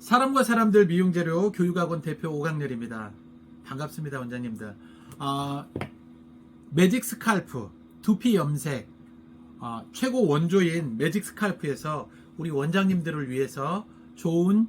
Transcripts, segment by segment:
사람과 사람들 미용재료 교육학원 대표 오강렬입니다. 반갑습니다, 원장님들. 아, 매직 스칼프, 두피 염색, 아, 최고 원조인 매직 스칼프에서 우리 원장님들을 위해서 좋은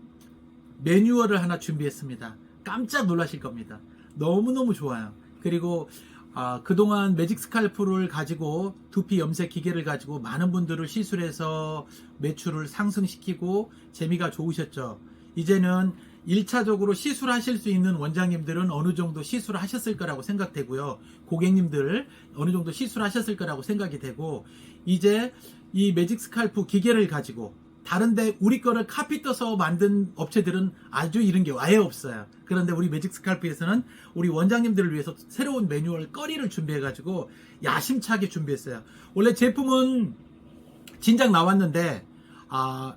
매뉴얼을 하나 준비했습니다. 깜짝 놀라실 겁니다. 너무너무 좋아요. 그리고 아, 그동안 매직 스칼프를 가지고 두피 염색 기계를 가지고 많은 분들을 시술해서 매출을 상승시키고 재미가 좋으셨죠. 이제는 1차적으로 시술하실 수 있는 원장님들은 어느 정도 시술하셨을 거라고 생각되고요. 고객님들 어느 정도 시술하셨을 거라고 생각이 되고 이제 이 매직 스칼프 기계를 가지고 다른데 우리 거를 카피 떠서 만든 업체들은 아주 이런 게 아예 없어요. 그런데 우리 매직 스칼프에서는 우리 원장님들을 위해서 새로운 매뉴얼 거리를 준비해가지고 야심차게 준비했어요. 원래 제품은 진작 나왔는데 아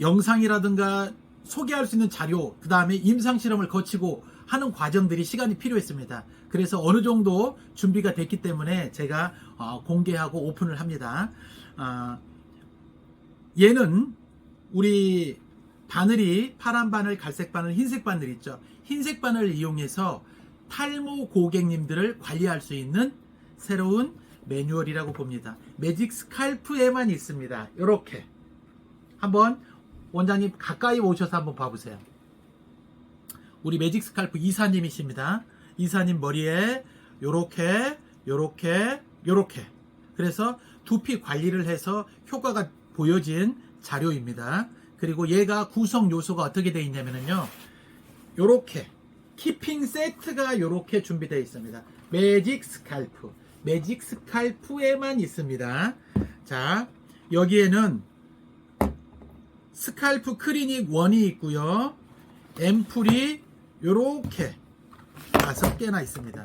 영상이라든가 소개할 수 있는 자료, 그 다음에 임상 실험을 거치고 하는 과정들이 시간이 필요했습니다. 그래서 어느 정도 준비가 됐기 때문에 제가 어, 공개하고 오픈을 합니다. 아, 얘는 우리 바늘이 파란 바늘, 갈색 바늘, 흰색 바늘 있죠. 흰색 바늘을 이용해서 탈모 고객님들을 관리할 수 있는 새로운 매뉴얼이라고 봅니다. 매직 스칼프에만 있습니다. 이렇게 한번 원장님 가까이 오셔서 한번 봐보세요. 우리 매직 스칼프 이사님이십니다. 이사님 머리에 요렇게 요렇게 요렇게 그래서 두피 관리를 해서 효과가 보여진 자료입니다. 그리고 얘가 구성 요소가 어떻게 되어 있냐면요. 요렇게 키핑 세트가 요렇게 준비되어 있습니다. 매직 스칼프. 매직 스칼프에만 있습니다. 자, 여기에는 스칼프 클리닉 1이 있고요. 앰플이 요렇게 다섯 개나 있습니다.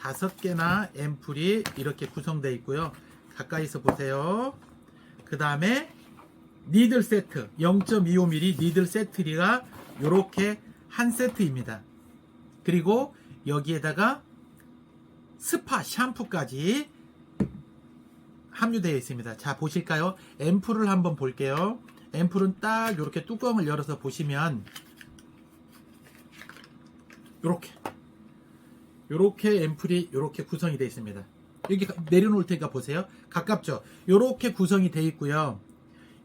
다섯 개나 앰플이 이렇게 구성되어 있고요. 가까이서 보세요. 그 다음에 니들 세트 0.25mm 니들 세트가 요렇게 한 세트입니다. 그리고 여기에다가 스파 샴푸까지 함유되어 있습니다. 자 보실까요? 앰플을 한번 볼게요. 앰플은 딱 이렇게 뚜껑을 열어서 보시면 이렇게 이렇게 앰플이 이렇게 구성이 되어 있습니다. 여기 내려놓을 테니까 보세요. 가깝죠? 이렇게 구성이 되어 있고요.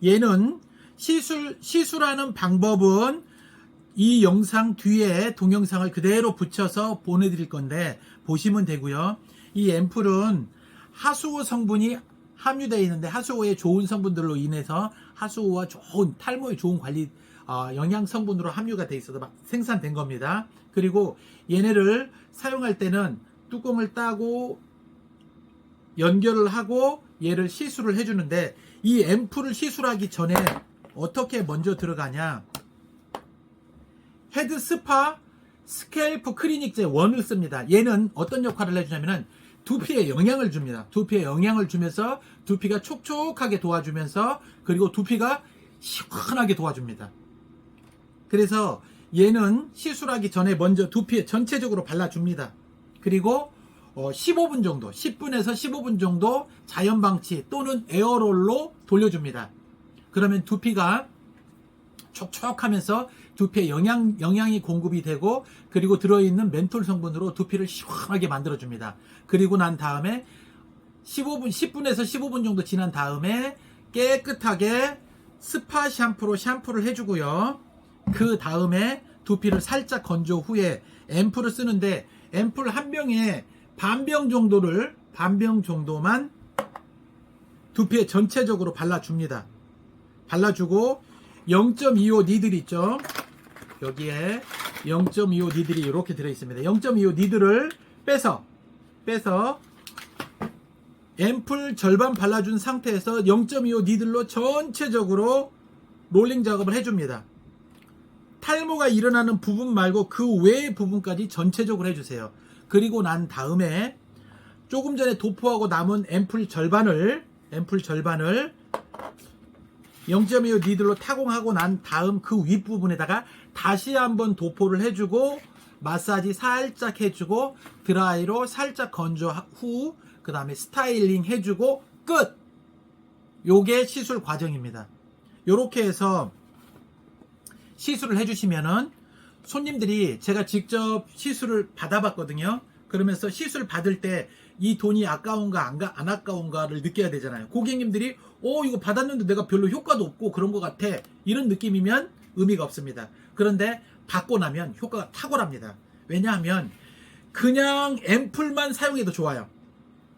얘는 시술 시술하는 방법은 이 영상 뒤에 동영상을 그대로 붙여서 보내드릴 건데 보시면 되고요. 이 앰플은 하수오 성분이 함유되어 있는데 하수오의 좋은 성분들로 인해서 하수오와 좋은 탈모에 좋은 관리 어, 영양 성분으로 함유가 되어 있어서 막 생산된 겁니다. 그리고 얘네를 사용할 때는 뚜껑을 따고 연결을 하고 얘를 시술을 해주는데 이 앰플을 시술하기 전에 어떻게 먼저 들어가냐 헤드 스파 스케일프 클리닉제 원을 씁니다. 얘는 어떤 역할을 해주냐면은 두피에 영향을 줍니다. 두피에 영향을 주면서 두피가 촉촉하게 도와주면서 그리고 두피가 시원하게 도와줍니다. 그래서 얘는 시술하기 전에 먼저 두피에 전체적으로 발라줍니다. 그리고 어, 15분 정도, 10분에서 15분 정도 자연 방치 또는 에어롤로 돌려줍니다. 그러면 두피가 촉촉하면서 두피에 영양, 영양이 공급이 되고 그리고 들어있는 멘톨 성분으로 두피를 시원하게 만들어줍니다. 그리고 난 다음에 15분, 10분에서 15분 정도 지난 다음에 깨끗하게 스파 샴푸로 샴푸를 해주고요. 그 다음에 두피를 살짝 건조 후에 앰플을 쓰는데 앰플 한 병에 반병 정도를 반병 정도만 두피에 전체적으로 발라줍니다. 발라주고 0.25 니들 있죠? 여기에 0.25 니들이 이렇게 들어있습니다. 0.25 니들을 빼서 빼서 앰플 절반 발라준 상태에서 0.25 니들로 전체적으로 롤링 작업을 해줍니다. 탈모가 일어나는 부분 말고 그 외의 부분까지 전체적으로 해주세요. 그리고 난 다음에 조금 전에 도포하고 남은 앰플 절반을 앰플 절반을 0.25 니들로 타공하고 난 다음 그 윗부분에다가 다시 한번 도포를 해주고 마사지 살짝 해주고 드라이로 살짝 건조 후 그 다음에 스타일링 해주고 끝! 요게 시술 과정입니다. 요렇게 해서 시술을 해주시면은 손님들이 제가 직접 시술을 받아봤거든요. 그러면서 시술 받을 때 이 돈이 아까운가 안, 가- 안 아까운가를 느껴야 되잖아요. 고객님들이 어 이거 받았는데 내가 별로 효과도 없고 그런 것 같아 이런 느낌이면 의미가 없습니다. 그런데 받고 나면 효과가 탁월합니다. 왜냐하면 그냥 앰플만 사용해도 좋아요.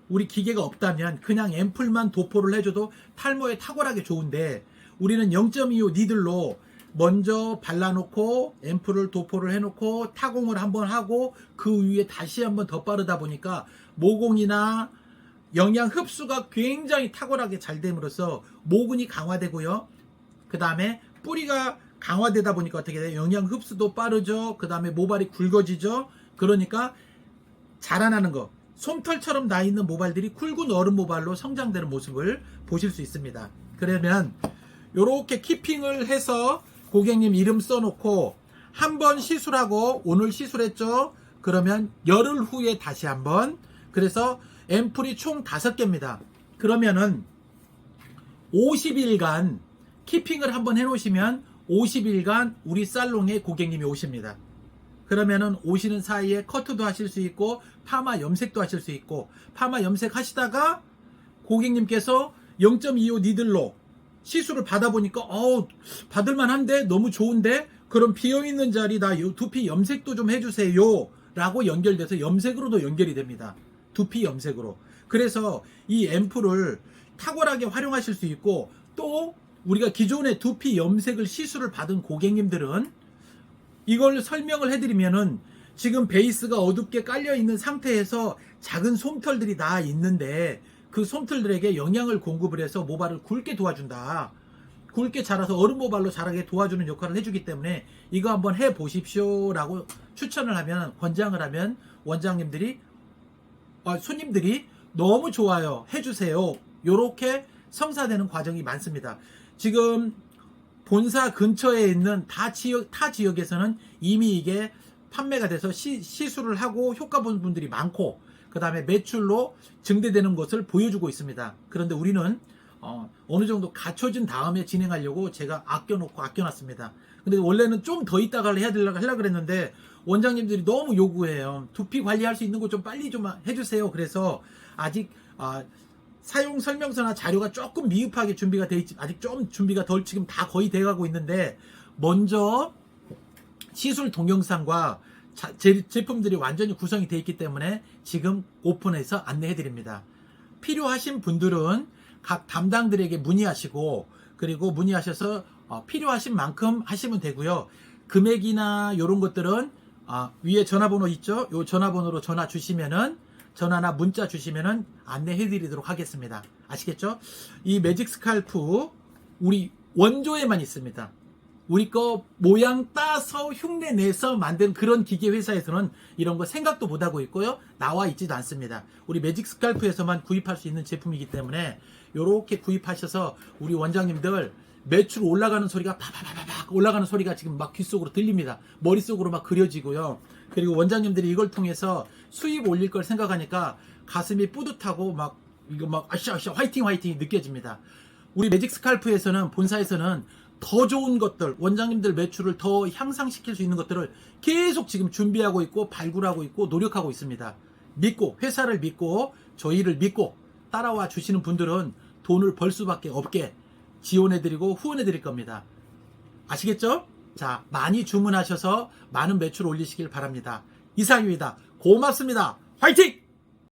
우리 기계가 없다면 그냥 앰플만 도포를 해줘도 탈모에 탁월하게 좋은데 우리는 0.25 니들로 먼저 발라놓고 앰플을 도포를 해놓고 타공을 한번 하고 그 위에 다시 한번 더 빠르다 보니까 모공이나 영양 흡수가 굉장히 탁월하게 잘 됨으로써 모근이 강화되고요. 그 다음에 뿌리가 강화되다 보니까 어떻게 돼요? 영양 흡수도 빠르죠. 그 다음에 모발이 굵어지죠. 그러니까 자라나는 거. 솜털처럼 나 있는 모발들이 굵은 어른 모발로 성장되는 모습을 보실 수 있습니다. 그러면 요렇게 키핑을 해서 고객님 이름 써놓고 한 번 시술하고 오늘 시술했죠? 그러면 열흘 후에 다시 한번 그래서 앰플이 총 5개입니다. 그러면은 50일간 키핑을 한번 해놓으시면 50일간 우리 살롱에 고객님이 오십니다. 그러면은 오시는 사이에 커트도 하실 수 있고 파마 염색도 하실 수 있고 파마 염색 하시다가 고객님께서 0.25 니들로 시술을 받아보니까 어우 받을만한데 너무 좋은데 그럼 비어있는 자리 나 요- 두피 염색도 좀 해주세요 라고 연결돼서 염색으로도 연결이 됩니다 두피 염색으로 그래서 이 앰플을 탁월하게 활용하실 수 있고 또 우리가 기존에 두피 염색을 시술을 받은 고객님들은 이걸 설명을 해드리면은 지금 베이스가 어둡게 깔려 있는 상태에서 작은 솜털들이 다 있는데 그 솜털들에게 영양을 공급을 해서 모발을 굵게 도와준다. 굵게 자라서 어른 모발로 자라게 도와주는 역할을 해주기 때문에 이거 한번 해 보십시오라고 추천을 하면 권장을 하면 원장님들이 아, 손님들이 너무 좋아요 해주세요 요렇게 성사되는 과정이 많습니다. 지금 본사 근처에 있는 다 지역, 타 지역에서는 이미 이게 판매가 돼서 시, 시술을 하고 효과 본 분들이 많고 그 다음에 매출로 증대되는 것을 보여주고 있습니다. 그런데 우리는 어, 느 정도 갖춰진 다음에 진행하려고 제가 아껴놓고 아껴놨습니다. 근데 원래는 좀 더 있다가 해야 되려고 하려고 그랬는데 원장님들이 너무 요구해요. 두피 관리할 수 있는 거 좀 빨리 좀 해주세요. 그래서 아직 아, 사용 설명서나 자료가 조금 미흡하게 준비가 돼 있지 아직 좀 준비가 덜 지금 다 거의 돼가고 있는데 먼저 시술 동영상과 자- 제, 제품들이 완전히 구성이 되어 있기 때문에 지금 오픈해서 안내해 드립니다. 필요하신 분들은 각 담당들에게 문의하시고 그리고 문의하셔서 어, 필요하신 만큼 하시면 되고요. 금액이나 이런 것들은 아, 위에 전화번호 있죠? 요 전화번호로 전화 주시면은 전화나 문자 주시면은 안내해 드리도록 하겠습니다. 아시겠죠? 이 매직 스칼프 우리 원조에만 있습니다. 우리 거 모양 따서 흉내 내서 만든 그런 기계 회사에서는 이런 거 생각도 못 하고 있고요. 나와 있지도 않습니다. 우리 매직 스칼프에서만 구입할 수 있는 제품이기 때문에 이렇게 구입하셔서 우리 원장님들 매출 올라가는 소리가 파파파파팍 올라가는 소리가 지금 막 귓속으로 들립니다. 머릿속으로 막 그려지고요. 그리고 원장님들이 이걸 통해서 수입 올릴 걸 생각하니까 가슴이 뿌듯하고 막 이거 막 아샤아샤 화이팅 화이팅이 느껴집니다. 우리 매직 스칼프에서는 본사에서는 더 좋은 것들, 원장님들 매출을 더 향상시킬 수 있는 것들을 계속 지금 준비하고 있고 발굴하고 있고 노력하고 있습니다. 믿고 회사를 믿고 저희를 믿고 따라와 주시는 분들은 돈을 벌 수밖에 없게 지원해드리고 후원해드릴 겁니다. 아시겠죠? 자, 많이 주문하셔서 많은 매출 올리시길 바랍니다. 이상입니다. 고맙습니다. 화이팅!